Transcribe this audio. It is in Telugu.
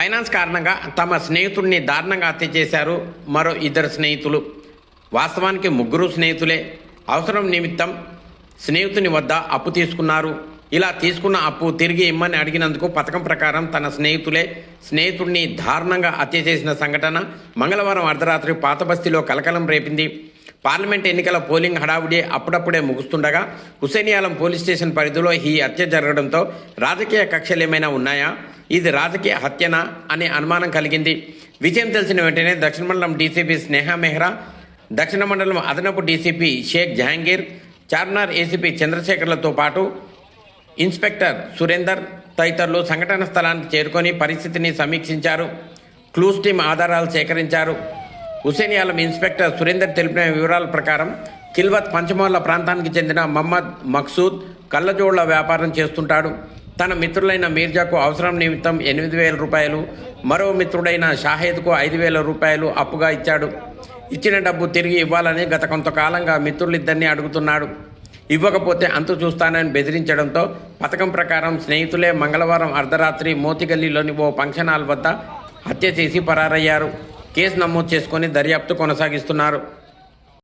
ఫైనాన్స్ కారణంగా తమ స్నేహితుడిని దారుణంగా హత్య చేశారు మరో ఇద్దరు స్నేహితులు. వాస్తవానికి ముగ్గురు స్నేహితులే. అవసరం నిమిత్తం స్నేహితుని వద్ద అప్పు తీసుకున్నారు. ఇలా తీసుకున్న అప్పు తిరిగి ఇమ్మని అడిగినందుకు పథకం ప్రకారం తన స్నేహితులే స్నేహితుడిని దారుణంగా హత్య చేసిన సంఘటన మంగళవారం అర్ధరాత్రి పాతబస్తీలో కలకలం రేపింది. పార్లమెంట్ ఎన్నికల పోలింగ్ హడావుడి అప్పుడప్పుడే ముగుస్తుండగా హుసేనియాలం పోలీస్ స్టేషన్ పరిధిలో ఈ హత్య జరగడంతో రాజకీయ కక్షలు ఏమైనా ఉన్నాయా? ఇది రాజకీయ హత్యనా అనే అనుమానం కలిగింది. విజయం తెలిసిన వెంటనే దక్షిణ మండలం డీసీపీ స్నేహ మెహ్రా దక్షిణ మండలం అదనపు డీసీపీ షేక్ జహాంగీర్ చార్మినార్ ఏసీపీ చంద్రశేఖర్లతో పాటు ఇన్స్పెక్టర్ సురేందర్ తదితరులు సంఘటన స్థలానికి చేరుకొని పరిస్థితిని సమీక్షించారు. క్లూస్ టీమ్ ఆధారాలు సేకరించారు. హుసేనియాలం ఇన్స్పెక్టర్ సురేందర్ తెలిపిన వివరాల ప్రకారం కిల్వత్ పంచమోళ్ళ ప్రాంతానికి చెందిన మహమ్మద్ మక్సూద్ కళ్ళజోళ్ళ వ్యాపారం చేస్తుంటాడు. తన మిత్రులైన మీర్జాకు అవసరం నిమిత్తం ఎనిమిది వేల రూపాయలు మరో మిత్రుడైన షాహేద్కు ఐదు వేల రూపాయలు అప్పుగా ఇచ్చాడు. ఇచ్చిన డబ్బు తిరిగి ఇవ్వాలని గత కొంతకాలంగా మిత్రులిద్దరినీ అడుగుతున్నాడు. ఇవ్వకపోతే అంతు చూస్తానని బెదిరించడంతో పథకం ప్రకారం స్నేహితులే మంగళవారం అర్ధరాత్రి మోతిగల్లీలోని ఓ ఫంక్షన్ హాల్ వద్ద హత్య చేసి పరారయ్యారు. కేసు నమోదు చేసుకొని దర్యాప్తు కొనసాగిస్తున్నారు.